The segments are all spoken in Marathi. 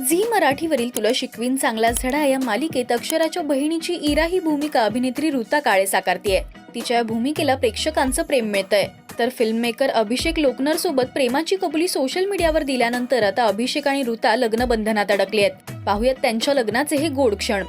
झी मराठीवरील तुला शिकवीन चांगलाच धडा या मालिकेत अक्षराच्या बहिणीची इरा ही भूमिका अभिनेत्री ऋता काळे साकारतीये. तिच्या या भूमिकेला प्रेक्षकांचं प्रेम मिळतंय. तर फिल्म मेकर अभिषेक लोकनर सोबत प्रेमाची कबुली सोशल मीडियावर दिल्यानंतर आता अभिषेक आणि ऋता लग्न बंधनात अडकली आहेत पाहुयात त्यांच्या लग्नाचे हे गोड क्षण.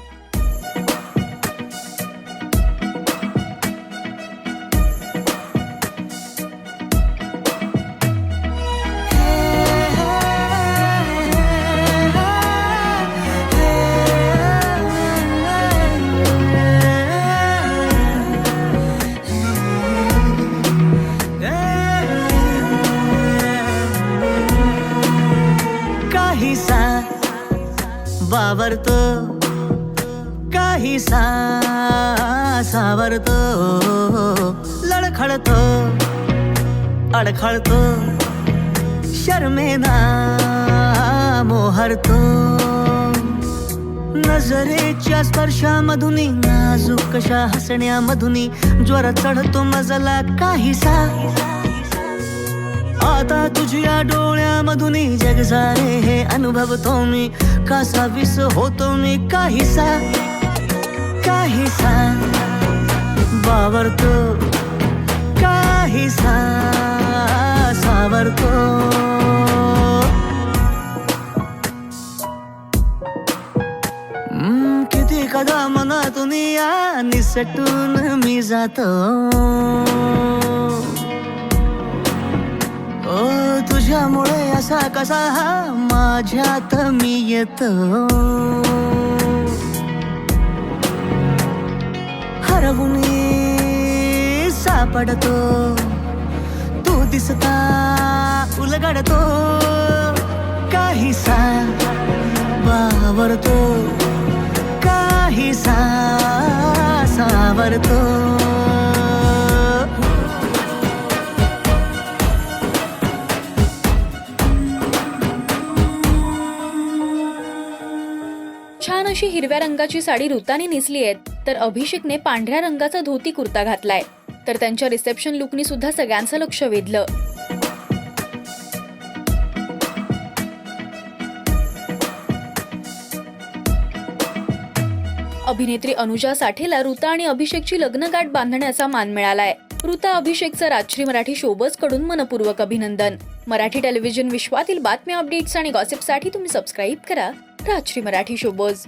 काहीसा वावरतो काहीसा सावरतो. लडखडतो अडखळतो शर्मेना मोहरतो. नजरेच्या स्पर्शामधून नाजूक कशा हसण्यामधून ज्वर चढतो मजला काहीसा. आता तुझ्या डोळ्यामधून जग सारे हे अनुभवतो मी. कसा विस होतो मी काहीसा काहीसा. बावरतो काहीसा सावरतो. किती कदा मनातून या निसटून मी जातो. कसा हा माझ्यात मी येतो? हरवून सापडतो. तू दिसता उलगडतो. काहीसा वावरतो. काहीसा सावरतो. छान अशी हिरव्या रंगाची साडी ऋताने नेसली आहे तर अभिषेकने पांढऱ्या रंगाचा धोती कुर्ता घातलाय. तर त्यांच्या रिसेप्शन लुकनी सुद्धा सगळ्यांचं लक्ष वेधलं. अभिनेत्री अनुजा साठेला ऋता आणि अभिषेकची लग्नगाठ बांधण्याचा मान मिळालाय. ऋता अभिषेकचं राजश्री मराठी शोबजकडून मनपूर्वक अभिनंदन. मराठी टेलिव्हिजन विश्वातील बातम्या अपडेट्स आणि गॉसिपसाठी तुम्ही सबस्क्राईब करा. राजश्री मराठी शोबज